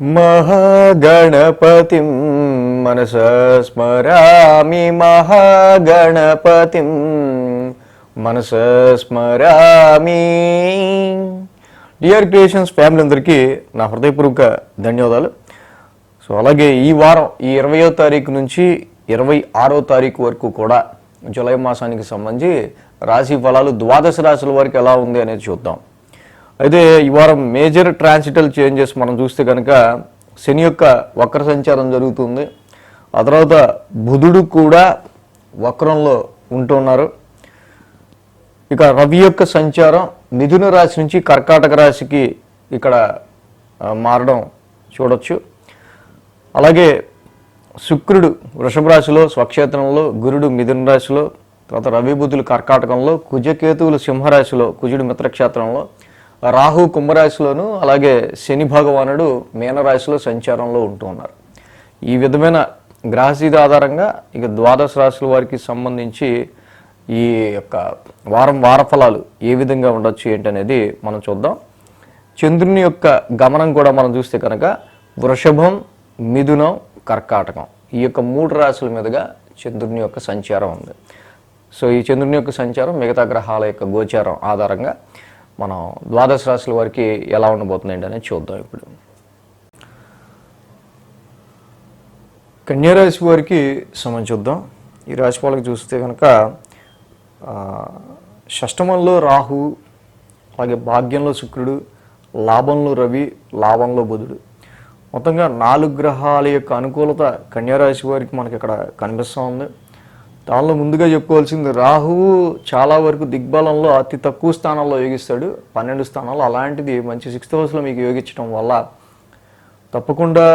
మహాగణపతి మనస స్మరామి మహాగణపతిం మనస స్మరామి. డియర్ క్రియేషన్స్ ఫ్యామిలీ అందరికీ నా హృదయపూర్వక ధన్యవాదాలు. సో అలాగే ఈ వారం ఈ ఇరవయో తారీఖు నుంచి ఇరవై ఆరో తారీఖు వరకు కూడా జూలై మాసానికి సంబంధించి రాశి ఫలాలు ద్వాదశ రాశుల వరకు ఎలా ఉంది అనేది చూద్దాం. అయితే ఈ వారం మేజర్ ట్రాన్సిటల్ చేంజెస్ మనం చూస్తే కనుక శని యొక్క వక్ర సంచారం జరుగుతుంది. ఆ తర్వాత బుధుడు కూడా వక్రంలో ఉంటున్నారు. ఇక రవి యొక్క సంచారం మిథున రాశి నుంచి కర్కాటక రాశికి ఇక్కడ మారడం చూడొచ్చు. అలాగే శుక్రుడు వృషభ రాశిలో స్వక్షేత్రంలో గురుడు మిథున రాశిలో తర్వాత రవి బుధులు కర్కాటకంలో కుజకేతువులు సింహరాశిలో కుజుడు మిత్రక్షేత్రంలో రాహు కుంభరాశిలోను అలాగే శని భగవానుడు మీనరాశిలో సంచారంలో ఉంటూ ఉన్నారు. ఈ విధమైన గ్రహస్థితి ఆధారంగా ఇక ద్వాదశ రాశుల వారికి సంబంధించి ఈ యొక్క వారం వార ఫలాలు ఏ విధంగా ఉండొచ్చు ఏంటనేది మనం చూద్దాం. చంద్రుని యొక్క గమనం కూడా మనం చూస్తే కనుక వృషభం మిథునం కర్కాటకం ఈ యొక్క మూడు రాశుల మీదుగా చంద్రుని యొక్క సంచారం ఉంది. సో ఈ చంద్రుని యొక్క సంచారం మిగతా గ్రహాల యొక్క గోచారం ఆధారంగా మనం ద్వాదశ రాశుల వారికి ఎలా ఉండబోతుందండి అనేది చూద్దాం ఇప్పుడు. కన్యారాశి వారికి సమయం చూద్దాం. ఈ రాశి వాళ్ళకి చూస్తే కనుక షష్టమంలో రాహు అలాగే భాగ్యంలో శుక్రుడు లాభంలో రవి లాభంలో బుధుడు. మొత్తంగా నాలుగు గ్రహాల యొక్క అనుకూలత కన్యారాశి వారికి మనకి ఇక్కడ కనిపిస్తూ ఉంది. దానిలో ముందుగా చెప్పుకోవాల్సింది రాహువు చాలా వరకు దిగ్బలంలో అతి తక్కువ స్థానాల్లో యోగిస్తాడు. పన్నెండు స్థానాల్లో అలాంటిది మంచి సిక్స్త్ హౌస్లో మీకు యోగించడం వల్ల తప్పకుండా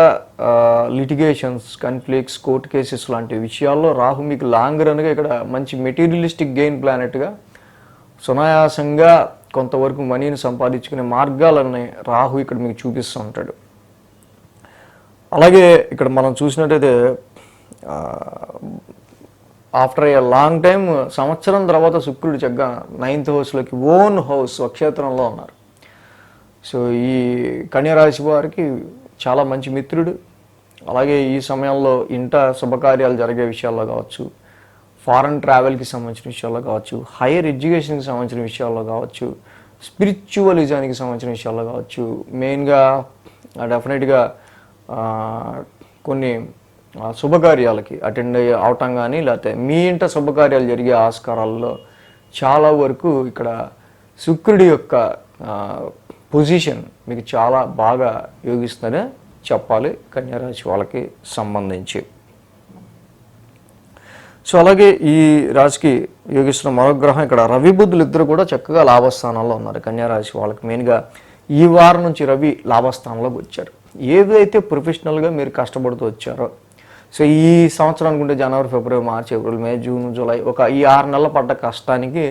లిటిగేషన్స్ కన్ఫ్లిక్ట్స్ కోర్టు కేసెస్ లాంటి విషయాల్లో రాహు మీకు లాంగ్ రన్గా ఇక్కడ మంచి మెటీరియలిస్టిక్ గెయిన్ ప్లానెట్గా సునాయాసంగా కొంతవరకు మనీని సంపాదించుకునే మార్గాలని రాహు ఇక్కడ మీకు చూపిస్తూ ఉంటాడు. అలాగే ఇక్కడ మనం చూసినట్టయితే ఆఫ్టర్ ఏ లాంగ్ టైం సంవత్సరం తర్వాత శుక్రుడు చక్కగా నైన్త్ హౌస్లోకి ఓన్ హౌస్ స్వక్షేత్రంలో ఉన్నారు. సో ఈ కన్యరాశి వారికి చాలా మంచి మిత్రుడు. అలాగే ఈ సమయంలో ఇంట శుభకార్యాలు జరిగే విషయాల్లో కావచ్చు ఫారెన్ ట్రావెల్కి సంబంధించిన విషయాల్లో కావచ్చు హైయర్ ఎడ్యుకేషన్కి సంబంధించిన విషయాల్లో కావచ్చు స్పిరిచువలిజానికి సంబంధించిన విషయాల్లో కావచ్చు మెయిన్గా డెఫినెట్గా కొన్ని శుభకార్యాలకి అటెండ్ అయ్యి అవటం కానీ లేకపోతే మీ ఇంట శుభకార్యాలు జరిగే ఆస్కారాల్లో చాలా వరకు ఇక్కడ శుక్రుడి యొక్క పొజిషన్ మీకు చాలా బాగా యోగిస్తుందని చెప్పాలి. కన్యారాశి వాళ్ళకి సంబంధించి. సో అలాగే ఈ రాశికి యోగిస్తున్న మరో గ్రహం ఇక్కడ రవి బుద్ధులు ఇద్దరు కూడా చక్కగా లాభస్థానంలో ఉన్నారు. కన్యారాశి వాళ్ళకి మెయిన్గా ఈ వారం నుంచి రవి లాభస్థానంలోకి వచ్చారు. ఏదైతే ప్రొఫెషనల్గా మీరు కష్టపడుతూ వచ్చారో సో ఈ సంవత్సరం అనుకుంటే జనవరి ఫిబ్రవరి March April May June July ఒక ఈ ఆరు నెలల పడ్డ కష్టానికి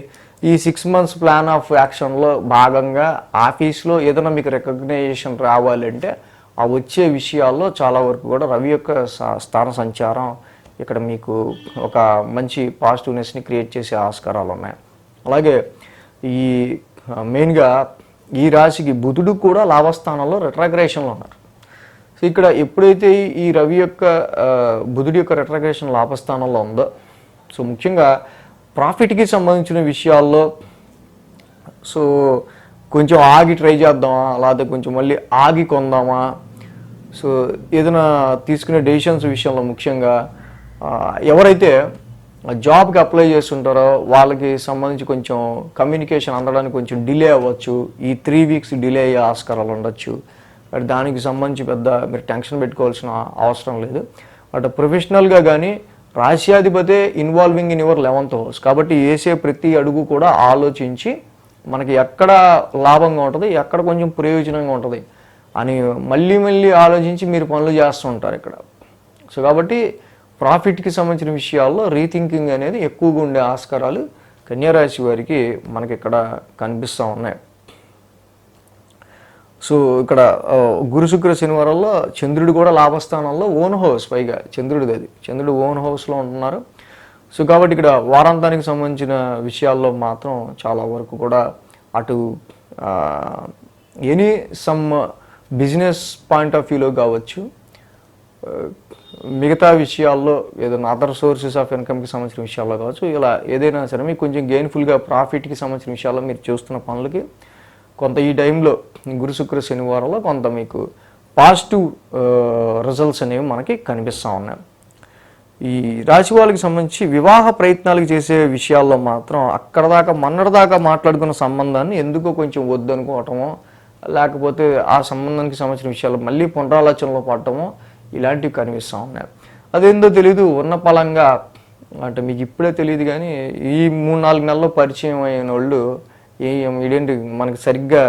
ఈ సిక్స్ మంత్స్ ప్లాన్ ఆఫ్ యాక్షన్లో భాగంగా ఆఫీస్లో ఏదైనా మీకు రికగ్నైజేషన్ రావాలంటే ఆ వచ్చే విషయాల్లో చాలా వరకు కూడా రవి యొక్క స్థాన సంచారం ఇక్కడ మీకు ఒక మంచి పాజిటివ్నెస్ని క్రియేట్ చేసే ఆస్కారాలు ఉన్నాయి. అలాగే ఈ మెయిన్గా ఈ రాశికి బుధుడు కూడా లాభస్థానంలో రిట్రాగ్రేషన్లో ఉన్నారు. సో ఇక్కడ ఎప్పుడైతే ఈ రవి యొక్క బుధుడి యొక్క రెట్రగ్రేషన్ లాభస్థానంలో ఉందో సో ముఖ్యంగా ప్రాఫిట్కి సంబంధించిన విషయాల్లో సో కొంచెం ఆగి ట్రై చేద్దామా లేకపోతే కొంచెం మళ్ళీ ఆగి కొందామా సో ఏదైనా తీసుకునే డెసిషన్స్ విషయంలో ముఖ్యంగా ఎవరైతే జాబ్కి అప్లై చేస్తుంటారో వాళ్ళకి సంబంధించి కొంచెం కమ్యూనికేషన్ అందడానికి కొంచెం డిలే అవ్వచ్చు. ఈ త్రీ వీక్స్ డిలే అయ్యే ఆస్కారాలు ఉండొచ్చు. బట్ దానికి సంబంధించి పెద్ద మీరు టెన్షన్ పెట్టుకోవాల్సిన అవసరం లేదు. బట్ ప్రొఫెషనల్గా కానీ రాశ్యాధిపతే involving in your eleventh house కాబట్టి వేసే ప్రతి అడుగు కూడా ఆలోచించి మనకి ఎక్కడ లాభంగా ఉంటుంది ఎక్కడ కొంచెం ప్రయోజనంగా ఉంటుంది అని మళ్ళీ మళ్ళీ ఆలోచించి మీరు పనులు చేస్తూ ఉంటారు ఇక్కడ. సో కాబట్టి ప్రాఫిట్కి సంబంధించిన విషయాల్లో రీథింకింగ్ అనేది ఎక్కువగా ఉండే ఆస్కారాలు కన్యారాశి వారికి మనకి ఇక్కడ కనిపిస్తూ ఉన్నాయి. సో ఇక్కడ గురుశుక్ర గురు శుక్ర శనివారంలో చంద్రుడు కూడా లాభస్థానంలో ఓన్ హౌస్ పైగా చంద్రుడిది అది. చంద్రుడు ఓన్ హౌస్లో ఉంటున్నారు. సో కాబట్టి ఇక్కడ వారాంతానికి సంబంధించిన విషయాల్లో మాత్రం చాలా వరకు కూడా అటు any some business point of వ్యూలో కావచ్చు మిగతా విషయాల్లో ఏదైనా అదర్ సోర్సెస్ ఆఫ్ ఇన్కమ్కి సంబంధించిన విషయాల్లో కావచ్చు ఇలా ఏదైనా సరే మీకు కొంచెం గెయిన్ఫుల్గా ప్రాఫిట్కి సంబంధించిన విషయాల్లో మీరు చూస్తున్న పనులకి కొంత ఈ టైంలో గురు శుక్ర శనివారంలో కొంత మీకు పాజిటివ్ రిజల్ట్స్ అనేవి మనకి కనిపిస్తూ ఉన్నాయి. ఈ రాశి వాళ్ళకి సంబంధించి వివాహ ప్రయత్నాలకు చేసే విషయాల్లో మాత్రం అక్కడ దాకా మొన్నటిదాకా మాట్లాడుకున్న సంబంధాన్ని ఎందుకో కొంచెం వద్దనుకోవటమో లేకపోతే ఆ సంబంధానికి సంబంధించిన విషయాలు మళ్ళీ పునరాలోచనలో పడటమో ఇలాంటివి కనిపిస్తూ ఉన్నాయి. అదేందో తెలీదు ఉన్న పలంగా అంటే మీకు ఇప్పుడే తెలియదు కానీ ఈ మూడు నాలుగు నెలల్లో పరిచయం అయిన వాళ్ళు ఏ ఇదేంటి మనకి సరిగ్గా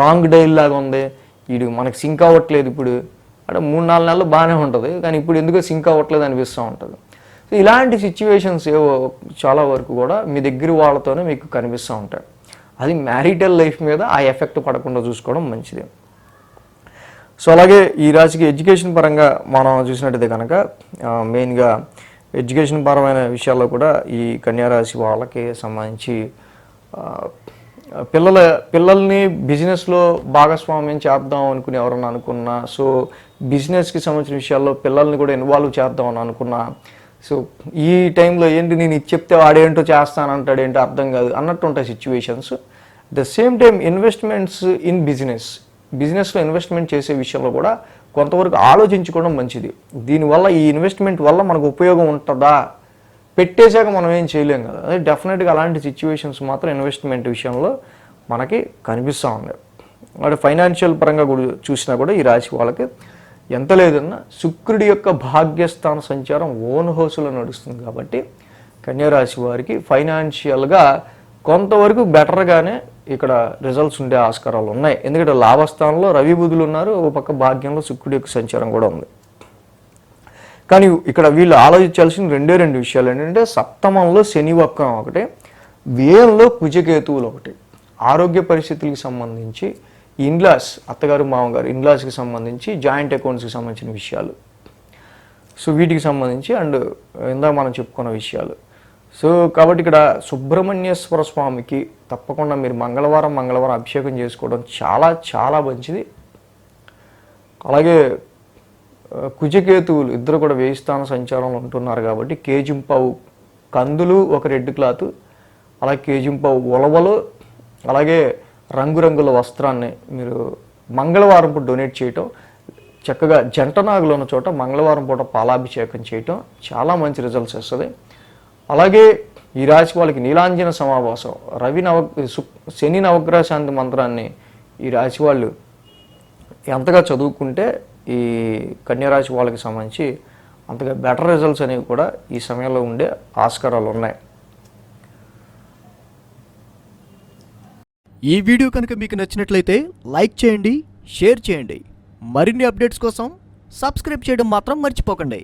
రాంగ్ డైల్ లాగా ఉంది వీడు మనకి సింక్ అవ్వట్లేదు ఇప్పుడు. అంటే మూడు నాలుగు నెలలు బాగానే ఉంటుంది కానీ ఇప్పుడు ఎందుకో సింక్ అవ్వట్లేదు అనిపిస్తూ ఉంటుంది. సో ఇలాంటి సిచ్యువేషన్స్ ఏవో చాలా వరకు కూడా మీ దగ్గర వాళ్ళతోనే మీకు కనిపిస్తూ ఉంటాయి. అది మ్యారిటల్ లైఫ్ మీద ఆ ఎఫెక్ట్ పడకుండా చూసుకోవడం మంచిది. సో అలాగే ఈ రాశికి ఎడ్యుకేషన్ పరంగా మనం చూసినట్టయితే కనుక మెయిన్గా ఎడ్యుకేషన్ పరమైన విషయాల్లో కూడా ఈ కన్యారాశి వాళ్ళకి సంబంధించి పిల్లల పిల్లల్ని బిజినెస్లో భాగస్వామ్యం చేద్దాం అనుకుని ఎవరన్నా అనుకున్నా సో బిజినెస్కి సంబంధించిన విషయాల్లో పిల్లల్ని కూడా ఇన్వాల్వ్ చేద్దాం అని అనుకున్నా సో ఈ టైంలో ఏంటి నేను ఇది చెప్తే వాడేంటో చేస్తానంటాడు ఏంటో అర్థం కాదు అన్నట్టు ఉంటాయి situations the same time investments in business బిజినెస్లో ఇన్వెస్ట్మెంట్ చేసే విషయంలో కూడా కొంతవరకు ఆలోచించుకోవడం మంచిది. దీనివల్ల ఈ ఇన్వెస్ట్మెంట్ వల్ల మనకు ఉపయోగం ఉంటుందా? పెట్టేశాక మనం ఏం చేయలేం కదా. అదే డెఫినెట్గా అలాంటి సిచ్యువేషన్స్ మాత్రం ఇన్వెస్ట్మెంట్ విషయంలో మనకి కనిపిస్తూ ఉన్నాయి అంటే ఫైనాన్షియల్ పరంగా కూడా చూసినా కూడా ఈ రాశి వాళ్ళకి ఎంత లేదన్నా శుక్రుడి యొక్క భాగ్యస్థాన సంచారం ఓన్ హౌస్లో నడుస్తుంది కాబట్టి కన్యారాశి వారికి ఫైనాన్షియల్గా కొంతవరకు బెటర్గానే ఇక్కడ రిజల్ట్స్ ఉండే ఆస్కారాలు ఉన్నాయి. ఎందుకంటే లాభస్థానంలో రవి బుధులు ఉన్నారు ఒక పక్క భాగ్యంలో శుక్రుడి యొక్క సంచారం కూడా ఉంది. కానీ ఇక్కడ వీళ్ళు ఆలోచించాల్సిన రెండే రెండు విషయాలు. ఏంటంటే సప్తమంలో శని వక్రం ఒకటి వ్యయంలో కుజకేతువులు ఒకటి. ఆరోగ్య పరిస్థితులకు సంబంధించి ఇన్లాస్ అత్తగారు మామగారు ఇన్లాస్కి సంబంధించి జాయింట్ అకౌంట్స్కి సంబంధించిన విషయాలు. సో వీటికి సంబంధించి అండ్ ఇందా మనం చెప్పుకున్న విషయాలు. సో కాబట్టి ఇక్కడ సుబ్రహ్మణ్యేశ్వర స్వామికి తప్పకుండా మీరు మంగళవారం మంగళవారం అభిషేకం చేసుకోవడం చాలా చాలా మంచిది. అలాగే కుజకేతువులు ఇద్దరు కూడా వేయి స్థాన సంచారంలో ఉంటున్నారు కాబట్టి కేజింపావు కందులు ఒక రెడ్ క్లాత్ అలాగే కేజింపావు ఉలవలు అలాగే రంగురంగుల వస్త్రాన్ని మీరు మంగళవారం పూట డొనేట్ చేయటం చక్కగా జంట నాగులు ఉన్న చోట మంగళవారం పూట పాలాభిషేకం చేయటం చాలా మంచి రిజల్ట్స్ వస్తుంది. అలాగే ఈ రాశి వాళ్ళకి నీలాంజన సమావాసం రవి నవ శని నవగ్రహ శాంతి మంత్రాన్ని ఈ రాశి వాళ్ళు ఎంతగా చదువుకుంటే ఈ కన్యరాశి వాళ్ళకి సంబంధించి అంతగా బెటర్ రిజల్ట్స్ అనేవి కూడా ఈ సమయంలో ఉండే ఆస్కారాలు ఉన్నాయి. ఈ వీడియో కనుక మీకు నచ్చినట్లయితే లైక్ చేయండి షేర్ చేయండి. మరిన్ని అప్డేట్స్ కోసం సబ్స్క్రైబ్ చేయడం మాత్రం మర్చిపోకండి.